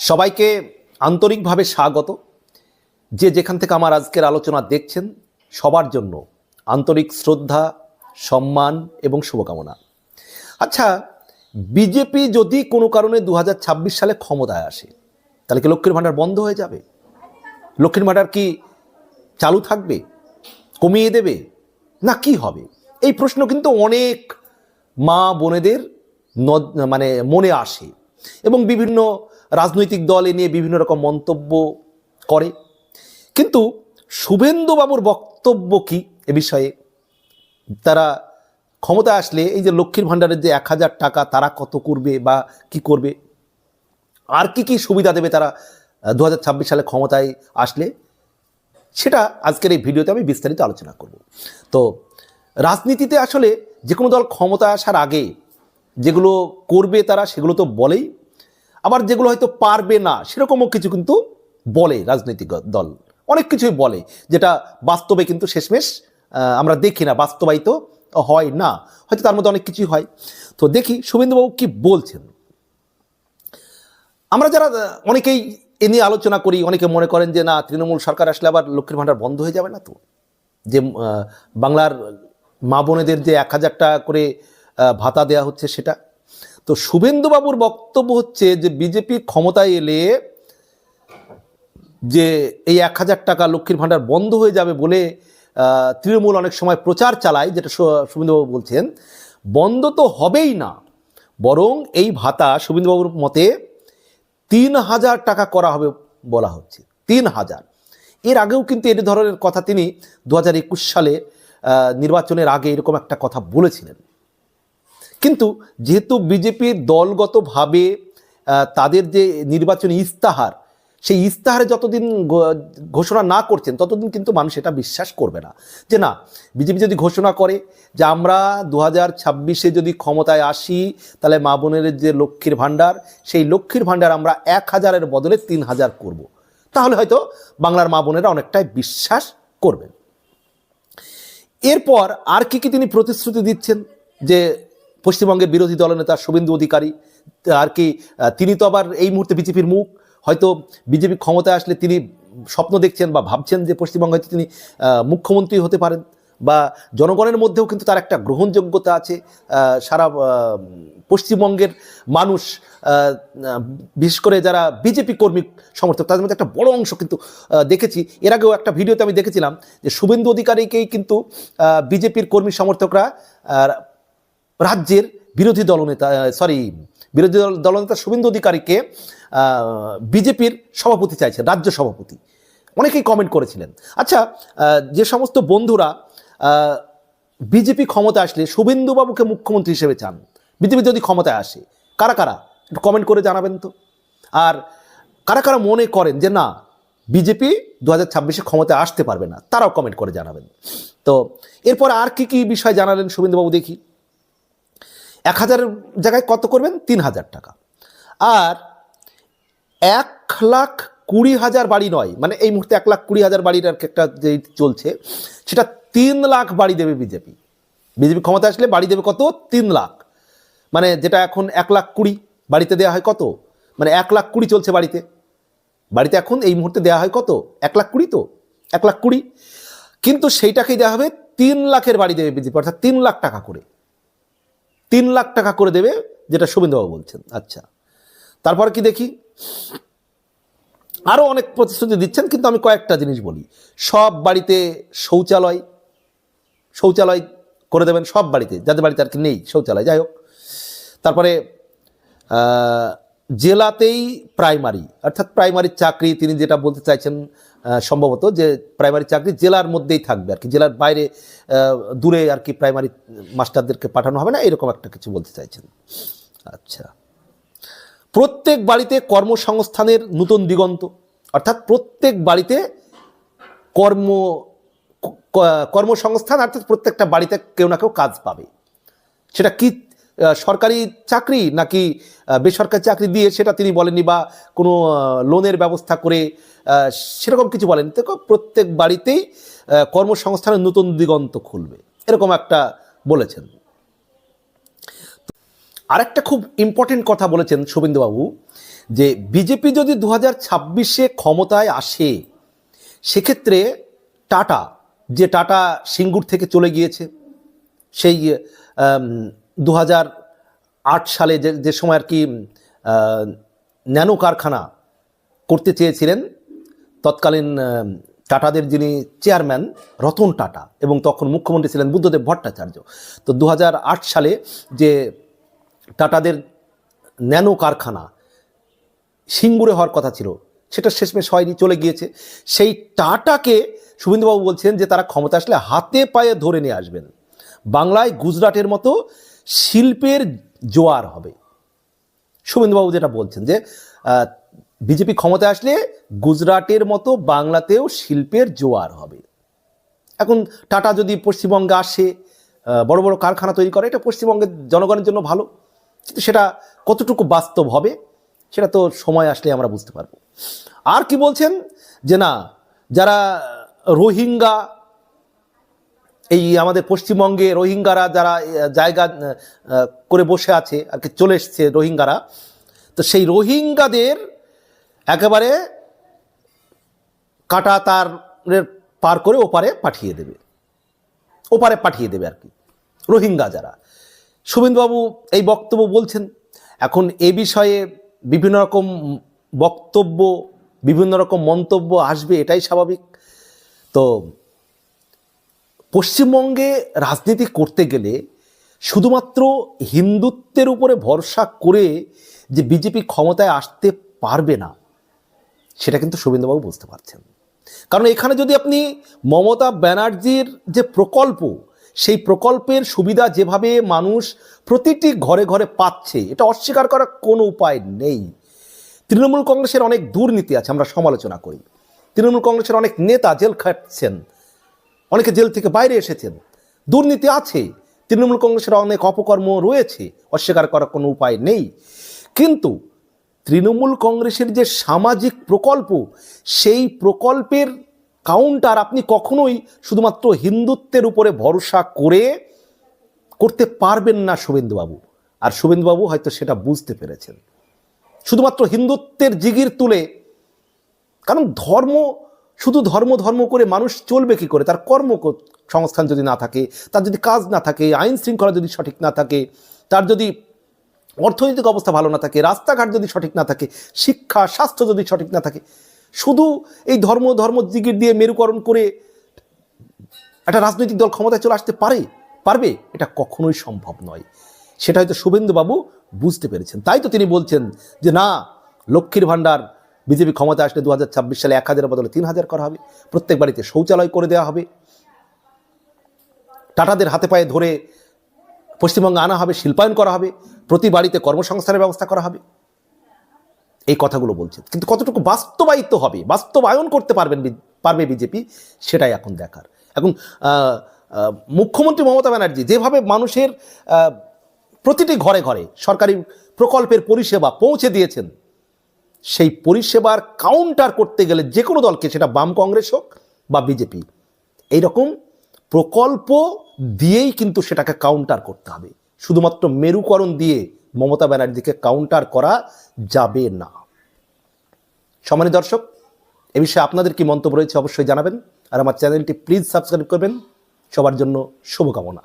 সবাইকে আন্তরিকভাবে স্বাগত। যে যেখান থেকে আমার আজকের আলোচনা দেখছেন, সবার জন্য আন্তরিক শ্রদ্ধা, সম্মান এবং শুভকামনা। আচ্ছা বিজেপি যদি কোনো কারণে দু হাজার ছাব্বিশ সালে ক্ষমতায় আসে, তাহলে কি লক্ষ্মীর ভাণ্ডার বন্ধ হয়ে যাবে? লক্ষ্মীর ভাণ্ডার কি চালু থাকবে? কমিয়ে দেবে? না, কি হবে? এই প্রশ্ন কিন্তু অনেক মা বোনেদের নদ- মানে মনে আসে। এবং বিভিন্ন রাজনৈতিক দল এ নিয়ে বিভিন্ন রকম মন্তব্য করে। কিন্তু শুভেন্দুবাবুর বক্তব্য কি এ বিষয়ে? তারা ক্ষমতা আসলে এই যে লক্ষ্মীর ভাণ্ডারের যে এক হাজার টাকা তারা কত করবে বা কি করবে? আর কি কি সুবিধা দেবে তারা দু হাজার ছাব্বিশ সালে ক্ষমতায় আসলে? সেটা আজকের এই ভিডিওতে আমি বিস্তারিত আলোচনা করব। তো রাজনীতিতে আসলে যে কোনো দল ক্ষমতা আসার আগে যেগুলো করবে তারা সেগুলো তো বলেই আবার যেগুলো হয়তো পারবে না, সেরকমও কিছু কিন্তু বলে রাজনৈতিক দল। অনেক কিছুই বলে, যেটা বাস্তবে কিন্তু শেষমেশ আমরা দেখি না, বাস্তবায়িত হয় না। হয়তো তার মধ্যে অনেক কিছুই হয়। তো দেখি শুভেন্দুবাবু কি বলছেন? আমরা যারা অনেকেই এ নিয়ে আলোচনা করি, অনেকে মনে করেন যে না, তৃণমূল সরকার আসলে আবার লক্ষ্মীর ভাণ্ডার বন্ধ হয়ে যাবে না তো? যে বাংলার মা বোনেদের যে এক হাজার টাকা করে ভাতা দেওয়া হচ্ছে সেটা? তো শুভেন্দুবাবুর বক্তব্য হচ্ছে যে বিজেপি ক্ষমতায় এলে যে এই এক হাজার টাকা লক্ষ্মীর ভাণ্ডার বন্ধ হয়ে যাবে বলে তৃণমূল অনেক সময় প্রচার চালায়, যেটা শুভেন্দুবাবু বলছেন। বন্ধ তো হবেই না, বরং এই ভাতা শুভেন্দুবাবুর মতে তিন হাজার টাকা করা হবে বলা হচ্ছে, তিন হাজার। এর আগেও কিন্তু এই ধরনের কথা তিনি দু হাজার একুশ সালে নির্বাচনের আগে এরকম একটা কথা বলেছিলেন। কিন্তু যেহেতু বিজেপির দলগতভাবে তাদের যে নির্বাচনী ইস্তাহার, সেই ইস্তাহারে যতদিন ঘোষণা না করছেন, ততদিন কিন্তু মানুষ এটা বিশ্বাস করবে না। যে না, বিজেপি যদি ঘোষণা করে যে আমরা দু হাজার ছাব্বিশে যদি ক্ষমতায় আসি, তাহলে মা বোনের যে লক্ষ্মীর ভাণ্ডার, সেই লক্ষ্মীর ভাণ্ডার আমরা এক হাজারের বদলে তিন হাজার করব। তাহলে হয়তো বাংলার মা বোনেরা অনেকটাই বিশ্বাস করবেন। এরপর আর কি কি তিনি প্রতিশ্রুতি দিচ্ছেন? যে পশ্চিমবঙ্গের বিরোধী দলনেতা শুভেন্দু অধিকারী, আর কি তিনি তো আবার এই মুহূর্তে বিজেপির মুখ। হয়তো বিজেপি ক্ষমতায় আসলে তিনি স্বপ্ন দেখছেন বা ভাবছেন যে পশ্চিমবঙ্গে হয়তো তিনি মুখ্যমন্ত্রী হতে পারেন বা জনগণের মধ্যেও কিন্তু তার একটা গ্রহণযোগ্যতা আছে। সারা পশ্চিমবঙ্গের মানুষ বিশেষ করে যারা বিজেপি কর্মী সমর্থক, তাদের মধ্যে একটা বড় অংশ কিন্তু দেখেছি। এর আগেও একটা ভিডিওতে আমি দেখেছিলাম যে শুভেন্দু অধিকারীকেই কিন্তু বিজেপির কর্মী সমর্থকরা রাজ্যের বিরোধী দলনেতা সরি বিরোধী দল দলনেতা শুভেন্দু অধিকারীকে বিজেপির সভাপতি চাইছেন, রাজ্য সভাপতি। অনেকেই কমেন্ট করেছিলেন। আচ্ছা যে সমস্ত বন্ধুরা বিজেপি ক্ষমতা আসলে শুভেন্দুবাবুকে মুখ্যমন্ত্রী হিসেবে চান, বিজেপি যদি ক্ষমতায় আসে, কারা কারা? একটু কমেন্ট করে জানাবেন তো। আর কারা কারা মনে করেন যে না, বিজেপি দু হাজার ছাব্বিশে ক্ষমতায় আসতে পারবে না, তারাও কমেন্ট করে জানাবেন। তো, এরপর আর কি কি বিষয় জানালেন শুভেন্দুবাবু দেখি। এক হাজার জায়গায় কত করবেন? তিন হাজার টাকা। আর এক লাখ কুড়ি হাজার বাড়ি নয় মানে এই মুহূর্তে এক লাখ কুড়ি হাজার বাড়ির একটা যে চলছে, সেটা তিন লাখ বাড়ি দেবে বিজেপি। বিজেপি ক্ষমতা আসলে বাড়ি দেবে কত? তিন লাখ। মানে যেটা এখন এক লাখ কুড়ি, বাড়িতে দেওয়া হয় কত? মানে এক লাখ কুড়ি চলছে বাড়িতে। বাড়িতে এখন এই মুহূর্তে দেওয়া হয় কত? এক লাখ কুড়ি তো। এক লাখ কুড়ি। কিন্তু সেইটাকেই দেওয়া হবে তিন লাখের বাড়ি দেবে বিজেপি, অর্থাৎ তিন লাখ টাকা করে। তিন লাখ টাকা করে দেবে, যেটা শুভেন্দুবাবু বলছেন। আচ্ছা। তারপর কি দেখি? আরও অনেক প্রতিশ্রুতি দিচ্ছেন, কিন্তু আমি কয়েকটা জিনিস বলি। সব বাড়িতে শৌচালয় শৌচালয় করে দেবেন সব বাড়িতে, যাদের বাড়িতে আর কি নেই শৌচালয়, যাই হোক। তারপরে জেলাতেই প্রাইমারি, অর্থাৎ প্রাইমারির চাকরি তিনি যেটা বলতে চাইছেন সম্ভবত যে প্রাইমারি চাকরি জেলার মধ্যেই থাকবে আর কি। জেলার বাইরে দূরে আর কি প্রাইমারি মাস্টারদেরকে পাঠানো হবে না, এরকম একটা কিছু বলতে চাইছেন। আচ্ছা। প্রত্যেক বাড়িতে কর্মসংস্থানের নতুন দিগন্ত, অর্থাৎ প্রত্যেক বাড়িতে কর্ম কর্মসংস্থান, অর্থাৎ প্রত্যেকটা বাড়িতে কেউ না কেউ কাজ পাবে। সেটা কি সরকারি চাকরি নাকি বেসরকারি চাকরি দিয়ে সেটা তিনি বলেননি বা কোনো লোনের ব্যবস্থা করে সেরকম কিছু বলেন। তো প্রত্যেক বাড়িতেই কর্মসংস্থানের নতুন দিগন্ত খুলবে। এরকম একটা বলেছেন। আরেকটা খুব ইম্পর্টেন্ট কথা বলেছেন শুভেন্দুবাবু, যে বিজেপি যদি দু হাজার ছাব্বিশে ক্ষমতায় আসে, সেক্ষেত্রে টাটা, যে টাটা সিঙ্গুর থেকে চলে গিয়েছে, সেই দু হাজার আট সালে যে যে সময় আর কি ন্যানো কারখানা করতে চেয়েছিলেন, তৎকালীন টাটাদের যিনি চেয়ারম্যান রতন টাটা এবং তখন মুখ্যমন্ত্রী ছিলেন বুদ্ধদেব ভট্টাচার্য। তো দু হাজার আট সালে যে টাটাদের ন্যানো কারখানা সিঙ্গুরে হওয়ার কথা ছিল, সেটা শেষমেশ হয়নি, চলে গিয়েছে। সেই টাটাকে শুভেন্দুবাবু বলছেন যে তারা ক্ষমতা আসলে হাতে পায়ে ধরে নিয়ে আসবেন। বাংলায় গুজরাটের মতো শিল্পের জোয়ার হবে। শুভেন্দুবাবু যেটা বলছেন যে বিজেপি ক্ষমতায় আসলে গুজরাটের মতো বাংলাতেও শিল্পের জোয়ার হবে। এখন টাটা যদি পশ্চিমবঙ্গে আসে বড় বড় কারখানা তৈরি করে, এটা পশ্চিমবঙ্গের জনগণের জন্য ভালো। কিন্তু সেটা কতটুকু বাস্তব হবে, সেটা তো সময় আসলে আমরা বুঝতে পারব। আর কি বলছেন যে, না, যারা রোহিঙ্গা এই আমাদের পশ্চিমবঙ্গে রোহিঙ্গারা যারা জায়গা করে বসে আছে, আর কি চলে এসছে রোহিঙ্গারা, তো সেই রোহিঙ্গাদের একেবারে কাটা তারের পার করে ওপারে পাঠিয়ে দেবে। ওপারে পাঠিয়ে দেবে আর কি, রোহিঙ্গা যারা। শুভেন্দুবাবু এই বক্তব্য বলছেন, এখন এ বিষয়ে বিভিন্ন রকম বক্তব্য, বিভিন্ন রকম মন্তব্য আসবে, এটাই স্বাভাবিক। তো পশ্চিমবঙ্গে রাজনীতি করতে গেলে শুধুমাত্র হিন্দুত্বের উপরে ভরসা করে যে বিজেপি ক্ষমতায় আসতে পারবে না, সেটা কিন্তু শুভেন্দুবাবু বুঝতে পারছেন। কারণ এখানে যদি আপনি মমতা ব্যানার্জির যে প্রকল্প, সেই প্রকল্পের সুবিধা যেভাবে মানুষ প্রতিটি ঘরে ঘরে পাচ্ছে, এটা অস্বীকার করার কোনো উপায় নেই। তৃণমূল কংগ্রেসের অনেক দুর্নীতি আছে, আমরা সমালোচনা করি। তৃণমূল কংগ্রেসের অনেক নেতা জেল খাটছেন। অনেকে জেল থেকে বাইরে এসেছেন। দুর্নীতি আছে, তৃণমূল কংগ্রেসের অনেক অপকর্ম রয়েছে, অস্বীকার করার কোনো উপায় নেই। কিন্তু তৃণমূল কংগ্রেসের যে সামাজিক প্রকল্প, সেই প্রকল্পের কাউন্টার আপনি কখনোই শুধুমাত্র হিন্দুত্বের উপরে ভরসা করে করতে পারবেন না শুভেন্দুবাবু। আর শুভেন্দুবাবু হয়তো সেটা বুঝতে পেরেছেন। শুধুমাত্র হিন্দুত্বের জিগির তুলে, কারণ ধর্ম শুধু ধর্ম ধর্ম করে মানুষ চলবে কি করে? তার কর্ম সংস্থান যদি না থাকে, তার যদি কাজ না থাকে, আইন শৃঙ্খলা যদি সঠিক না থাকে, তার যদি অর্থনৈতিক অবস্থা ভালো না থাকে, রাস্তাঘাট যদি সঠিক না থাকে, শিক্ষা, স্বাস্থ্য যদি সঠিক না থাকে, শুধু এই ধর্ম ধর্ম জিগির দিয়ে মেরুকরণ করে একটা রাজনৈতিক দল ক্ষমতায় চলে আসতে পারে? পারবে? এটা কখনোই সম্ভব নয়। সেটা হয়তো শুভেন্দুবাবু বুঝতে পেরেছেন। তাই তো তিনি বলছেন যে না, লক্ষ্মীর ভাণ্ডার বিজেপি ক্ষমতা আসলে দু হাজার ছাব্বিশ সালে এক হাজারের বদলে তিন হাজার করা হবে। প্রত্যেক বাড়িতে শৌচালয় করে দেওয়া হবে। টাটাদের হাতে পায়ে ধরে পশ্চিমবঙ্গে আনা হবে, শিল্পায়ন করা হবে। প্রতি বাড়িতে কর্মসংস্থানের ব্যবস্থা করা হবে। এই কথাগুলো বলছেন কিন্তু কতটুকু বাস্তবায়িত হবে, বাস্তবায়ন করতে পারবেন পারবে বিজেপি, সেটাই এখন দেখার। এখন মুখ্যমন্ত্রী মমতা ব্যানার্জি যেভাবে মানুষের প্রতিটি ঘরে ঘরে সরকারি প্রকল্পের পরিষেবা পৌঁছে দিয়েছেন সেই পরিষেবার কাউন্টার করতে গেলে যে কোনো দলকে, সেটা বাম কংগ্রেস হোক বা বিজেপি, এইরকম প্রকল্প দিয়েই কিন্তু সেটাকে কাউন্টার করতে হবে। শুধুমাত্র মেরুকরণ দিয়ে মমতা ব্যানার্জিকে কাউন্টার করা যাবে না। সম্মানিত দর্শক, এ বিষয়ে আপনাদের কি মন্তব্য রয়েছে অবশ্যই জানাবেন। আর আমার চ্যানেলটি প্লিজ সাবস্ক্রাইব করবেন। সবার জন্য শুভকামনা।